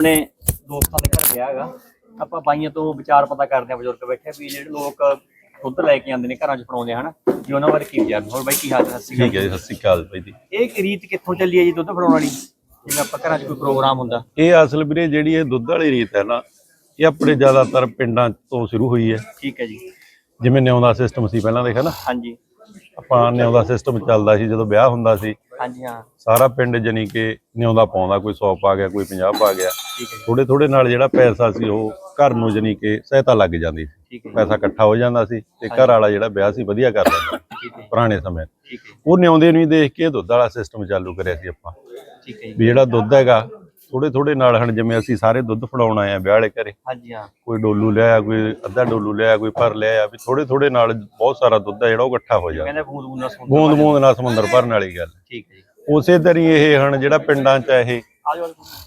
ਆਪਣੇ ਦੋਸਤਾਂ ਦੇ ਘਰ ਗਿਆ ਹੈਗਾ। ਆਪਾਂ ਬਾਈਆਂ ਤੋਂ ਵਿਚਾਰ ਪਤਾ ਕਰਦੇ ਆ ਬਜ਼ੁਰਗ ਬੈਠੇ ਵੀ ਜਿਹੜੇ ਲੋਕ ਦੁੱਧ ਲੈ ਕੇ ਆਉਂਦੇ ਨੇ ਘਰਾਂ 'ਚ ਫੜਾਉਂਦੇ ਹਨ? ਵੀ ਉਹਨਾਂ ਬਾਰੇ ਕੀ ਵਿਚਾਰ ਹੋਰ ਬਾਈ ਕੀ ਹਾਲ ਹੈ ਸਤਿ ਸ਼੍ਰੀ ਠੀਕ ਹੈ ਜੀ ਸਤਿ ਸ਼੍ਰੀ ਅਕਾਲ ਬਾਈ ਜੀ। ਅਕਾਲ ਇਹ ਰੀਤ ਕਿੱਥੋਂ ਚੱਲੀ ਹੈ ਜੀ ਦੁੱਧ ਫੜਾਉਣ ਵਾਲੀ? ਜਿਵੇਂ ਆਪਾਂ ਘਰਾਂ 'ਚ ਕੋਈ ਪ੍ਰੋਗਰਾਮ ਹੁੰਦਾ। ਇਹ ਅਸਲ ਵੀਰੇ ਜਿਹੜੀ ਇਹ ਦੁੱਧ ਵਾਲੀ ਰੀਤ ਹੈ ਨਾ ਇਹ ਆਪਣੇ ਜ਼ਿਆਦਾਤਰ ਪਿੰਡਾਂ ਤੋਂ ਸ਼ੁਰੂ ਹੋਈ ਹੈ। ਠੀਕ ਹੈ ਜੀ। ਜਿਵੇਂ ਨਿਉਂ ਦਾ ਸਿਸਟਮ ਸੀ ਪਹਿਲਾਂ ਦੇਖਿਆ ਨਾ। ਹਾਂਜੀ। ਆਪਾਂ ਨਿਉਂ ਦਾ ਸਿਸਟਮ ਚੱਲਦਾ ਸੀ ਜਦੋਂ ਵਿਆਹ ਹੁੰਦਾ ਸੀ ਹਾਂਜੀ ਹਾਂ। ਸਾਰਾ ਪਿੰਡ ਜਣੀ ਕਿ ਨਿਉਂ ਦਾ ਪਾਉਂਦਾ ਕੋਈ 100 ਪਾ ਗਿਆ ਕੋਈ 50 ਪਾ ਗਿਆ। ਠੀਕ ਹੈ ਜੀ, ਥੋੜੇ ਥੋੜੇ ਨਾਲ ਜਿਹੜਾ ਪੈਸਾ ਸੀ ਉਹ ਘਰ ਨੂੰ ਜਣੀ ਕਿ ਸਹਾਇਤਾ ਲੱਗ ਜਾਂਦੀ ਸੀ। ਪੈਸਾ ਇਕੱਠਾ ਹੋ ਜਾਂਦਾ ਸੀ ਤੇ ਘਰ ਵਾਲਾ ਜਿਹੜਾ ਵਿਆਹ ਸੀ ਵਧੀਆ ਕਰ ਲੈਂਦਾ ਪੁਰਾਣੇ ਸਮੇਂ। ਉਹ ਨਿਉਂਦੇ ਨੂੰ ਹੀ ਦੇਖ ਕੇ ਦੁੱਧ ਵਾਲਾ ਸਿਸਟਮ ਚਾਲੂ ਕਰਿਆ ਸੀ ਆਪਾਂ। ਠੀਕ ਹੈ ਜੀ। ਵੀ ਜਿਹੜਾ ਦੁੱਧ ਹੈਗਾ ਥੋੜੇ ਥੋੜੇ ਨਾਲ ਹਣ ਜਿਵੇਂ ਅਸੀਂ ਸਾਰੇ ਦੁੱਧ ਫੜਾਉਣ ਆਏ ਆ ਵਿਆਹ ਵਾਲੇ ਘਰੇ। ਹਾਂਜੀ ਹਾਂ। ਕੋਈ ਡੋਲੂ ਲਿਆਇਆ ਕੋਈ ਅੱਧਾ ਡੋਲੂ ਲਿਆਇਆ ਕੋਈ ਭਰ ਲਿਆਇਆ ਵੀ ਥੋੜੇ ਥੋੜੇ ਨਾਲ ਬਹੁਤ ਸਾਰਾ ਦੁੱਧ ਹੈ ਜਿਹੜਾ ਉਹ ਇਕੱਠਾ ਹੋ ਜਾਂਦਾ। ਕਹਿੰਦੇ ਬੂੰਦ ਬੂੰਦ ਨਾਲ ਸੁਣਦਾ ਬੂੰਦ ਬੂੰਦ ਨਾਲ ਸਮੁੰਦਰ ਭਰਨ ਵਾਲੀ ਗੱਲ। ਠੀਕ ਹੈ ਜੀ। ਉਸੇ ਤਰ੍ਹਾਂ ਹੀ ਇਹ ਹਨ ਜਿਹੜਾ ਪਿੰਡਾਂ 'ਚ ਇਹ ਆ ਜਾਓ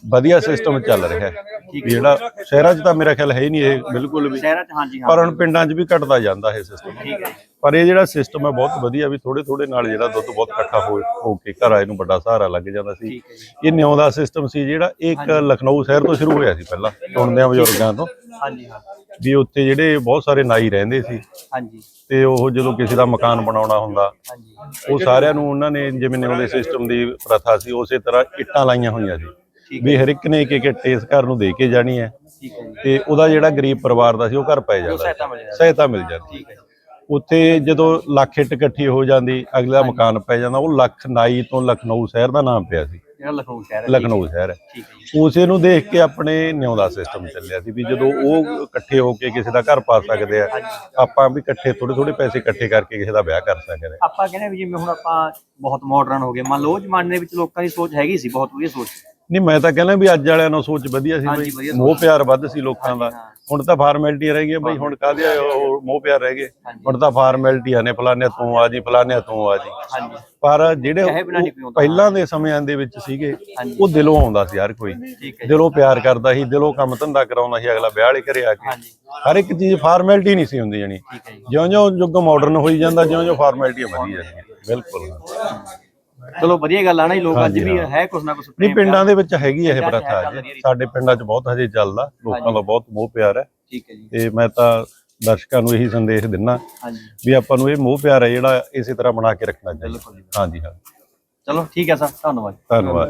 ਵਧੀਆ ਸਿਸਟਮ ਚੱਲ ਰਿਹਾ। ਹੈ ਜਿਹੜਾ ਸ਼ਹਿਰਾਂ 'ਚ ਤਾਂ ਮੇਰਾ ਖਿਆਲ ਹੈ ਹੀ ਨਹੀਂ ਇਹ ਬਿਲਕੁਲ ਵੀ। ਸ਼ਹਿਰਾਂ 'ਚ ਹਾਂਜੀ ਹਾਂ। ਪਰ ਹੁਣ ਪਿੰਡਾਂ 'ਚ ਵੀ ਘਟਦਾ ਜਾਂਦਾ ਇਹ ਸਿਸਟਮ ਠੀਕ ਹੈ ਪਰ ਇਹ ਜਿਹੜਾ ਸਿਸਟਮ ਹੈ ਬਹੁਤ ਵਧੀਆ ਵੀ ਥੋੜੇ ਥੋੜੇ ਨਾਲ ਜਿਹੜਾ ਦੁੱਧ ਬਹੁਤ ਇਕੱਠਾ ਹੋ ਹੋ ਕੇ ਘਰ ਆਏ ਨੂੰ ਵੱਡਾ ਸਹਾਰਾ ਲੱਗ ਜਾਂਦਾ ਸੀ। ਇਹ ਨਿਉਂ ਦਾ ਸਿਸਟਮ ਸੀ ਜਿਹੜਾ ਇੱਕ ਲਖਨਊ ਸ਼ਹਿਰ ਤੋਂ ਸ਼ੁਰੂ ਹੋਇਆ ਸੀ ਪਹਿਲਾਂ ਸੁਣਦੇ ਆ ਬਜ਼ੁਰਗਾਂ ਤੋਂ। ਹਾਂਜੀ ਹਾਂ। ਵੀ ਉੱਥੇ ਜਿਹੜੇ ਬਹੁਤ ਸਾਰੇ ਨਾਈ ਰਹਿੰਦੇ ਸੀ। ਹਾਂਜੀ। ਤੇ ਉਹ ਜਦੋਂ ਕਿਸੇ ਦਾ ਮਕਾਨ ਬਣਾਉਣਾ ਹੁੰਦਾ ਹਾਂਜੀ। ਉਹ ਸਾਰਿਆਂ ਨੂੰ ਉਹਨਾਂ ਨੇ ਜਿਵੇਂ ਨਿਉਂ ਦੇ ਸਿਸਟਮ ਦੀ ਪ੍ਰਥਾ ਸੀ ਉਸੇ ਤਰ੍ਹਾਂ ਇੱਟਾਂ ਲਾਈਆਂ ਹੋਈਆਂ ਸੀ। ਵੀ ਹਰ ਇੱਕ ਨੇ ਇੱਕ ਇੱਕ ਇੱਟ ਇਸ ਘਰ ਨੂੰ ਦੇ ਕੇ ਜਾਣੀ ਹੈ। ਤੇ ਉਹਦਾ ਜਿਹੜਾ ਗਰੀਬ ਪਰਿਵਾਰ ਦਾ ਸੀ ਉਹ ਘਰ ਪੈ ਜਾਂਦਾ ਸਹਾਇਤਾ ਮਿਲ ਜਾਂਦੀ ਸਹਾਇਤਾ ਮਿਲ ਜਾਂਦੀ ਠੀਕ ਹੈ ਉੱਥੇ ਜਦੋਂ ਲੱਖ ਇੱਟ ਇਕੱਠੀ ਹੋ ਜਾਂਦੀ ਅਗਲਾ ਮਕਾਨ ਪੈ ਜਾਂਦਾ ਉਹ ਲੱਖ ਨਾਈ ਤੋਂ ਲਖਨਊ ਸ਼ਹਿਰ ਦਾ ਨਾਮ ਪਿਆ ਸੀ। ਜਿਹੜਾ ਲਖਨਊ ਸ਼ਹਿਰ ਹੈ। ਲਖਨਊ ਸ਼ਹਿਰ ਹੈ। ਉਸੇ ਨੂੰ ਦੇਖ ਕੇ ਆਪਣੇ ਨਿਉਂ ਦਾ ਸਿਸਟਮ ਚੱਲਿਆ ਸੀ ਵੀ ਜਦੋਂ ਉਹ ਇਕੱਠੇ ਹੋ ਕੇ ਕਿਸੇ ਦਾ ਘਰ ਪਾ ਸਕਦੇ ਆ ਆਪਾਂ ਵੀ ਇਕੱਠੇ ਥੋੜੇ ਥੋੜੇ ਪੈਸੇ ਇਕੱਠੇ ਕਰਕੇ ਕਿਸੇ ਦਾ ਵਿਆਹ ਕਰ ਸਕਦੇ ਆ। ਆਪਾਂ ਕਹਿੰਦੇ ਵੀ ਜਿਵੇਂ ਹੁਣ ਆਪਾਂ ਬਹੁਤ ਮਾਡਰਨ ਹੋ ਗਏ ਮੰਨ ਲਓ ਜ਼ਮਾਨੇ ਵਿੱਚ ਲੋਕਾਂ ਦੀ ਸੋਚ ਹੈਗੀ ਸੀ ਬਹੁਤ ਵਧੀਆ ਸੋਚ ਨਹੀਂ ਮੈਂ ਤਾਂ ਕਹਿੰਦਾ ਵੀ ਅੱਜ ਵਾਲਿਆਂ ਨੂੰ ਸੋਚ ਵਧੀਆ ਸੀ ਹਾਂਜੀ, ਬਈ। ਵਧੀਆ ਮੋਹ ਪਿਆਰ ਵੱਧ ਸੀ ਲੋਕਾਂ ਦਾ। ਹੁਣ ਤਾਂ ਫਾਰਮੈਲਿਟੀਆਂ ਰਹਿ ਗਈਆਂ ਬਈ ਹੁਣ ਕਾਹਦੇ ਉਹ ਮੋਹ ਪਿਆਰ ਰਹਿ ਗਏ। ਹੁਣ ਤਾਂ ਫਾਰਮੈਲਿਟੀਆਂ ਨੇ ਫਲਾਣੇ ਤੂੰ ਆ ਜੀ ਫਲਾਣੇ ਤੂੰ ਆ ਜੀ। ਹਾਂਜੀ। ਪਰ ਜਿਹੜੇ ਨਹੀਂ ਉਹ। ਪਹਿਲਾਂ ਦੇ ਸਮਿਆਂ ਦੇ ਵਿੱਚ ਸੀਗੇ। ਉਹ ਦਿਲੋਂ ਆਉਂਦਾ ਸੀ ਹਰ ਕੋਈ। ਠੀਕ ਹੈ ਜੀ। ਦਿਲੋਂ ਪਿਆਰ ਕਰਦਾ ਸੀ ਦਿਲੋਂ ਕੰਮ ਧੰਦਾ ਕਰਾਉਂਦਾ ਸੀ ਅਗਲਾ ਵਿਆਹ ਵਾਲੇ ਘਰੇ ਆ ਕੇ। ਹਾਂਜੀ। ਹਰ ਇੱਕ ਚੀਜ਼ ਫਾਰਮੈਲਿਟੀ ਨਹੀਂ ਸੀ ਹੁੰਦੀ ਜਾਣੀ। ਠੀਕ ਹੈ ਜੀ। ਜਿਉਂ-ਜਿਉਂ ਯੁੱਗ ਮਾਡਰਨ ਹੋਈ ਜਾਂਦਾ ਜਿਉਂ-ਜਿਉਂ ਫਾਰਮੈਲਿਟੀਆਂ ਵਧੀ ਜਾਂਦੀਆਂ ਬਿਲਕੁਲ। ਚਲੋ ਵਧੀਆ ਗੱਲ ਆ ਨਾ ਜੀ ਲੋਕ ਅੱਜ ਵੀ ਹੈ। ਕੁਛ ਨਾ ਕੁਛ ਨਹੀਂ ਪਿੰਡਾਂ ਦੇ ਵਿੱਚ ਹੈਗੀ ਇਹ ਪਿੰਡਾਂ 'ਚ ਪ੍ਰਥਾ ਚੱਲ ਜੀ। ਰਹੀ। ਹੈ। ਸਾਡੇ ਪਿੰਡਾਂ 'ਚ ਬਹੁਤ ਹਜੇ ਚੱਲਦਾ ਲੋਕਾਂ ਦਾ ਬਹੁਤ ਮੋਹ ਪਿਆਰ ਹੈ। ਠੀਕ ਹੈ ਜੀ। ਤੇ ਮੈਂ ਤਾਂ ਦਰਸ਼ਕਾਂ ਨੂੰ ਇਹੀ ਸੰਦੇਸ਼ ਦਿੰਨਾ ਹਾਂਜੀ। ਵੀ ਆਪਾਂ ਨੂੰ ਇਹ ਮੋਹ ਪਿਆਰ ਹੈ ਜਿਹੜਾ ਇਸੇ ਤਰ੍ਹਾਂ ਬਣਾ ਕੇ ਰੱਖਣਾ ਚਾਹੀਦਾ। ਬਿਲਕੁਲ ਜੀ। ਹਾਂਜੀ ਹਾਂ। ਚਲੋ ਠੀਕ ਹੈ ਸਰ ਧੰਨਵਾਦ। ਧੰਨਵਾਦ।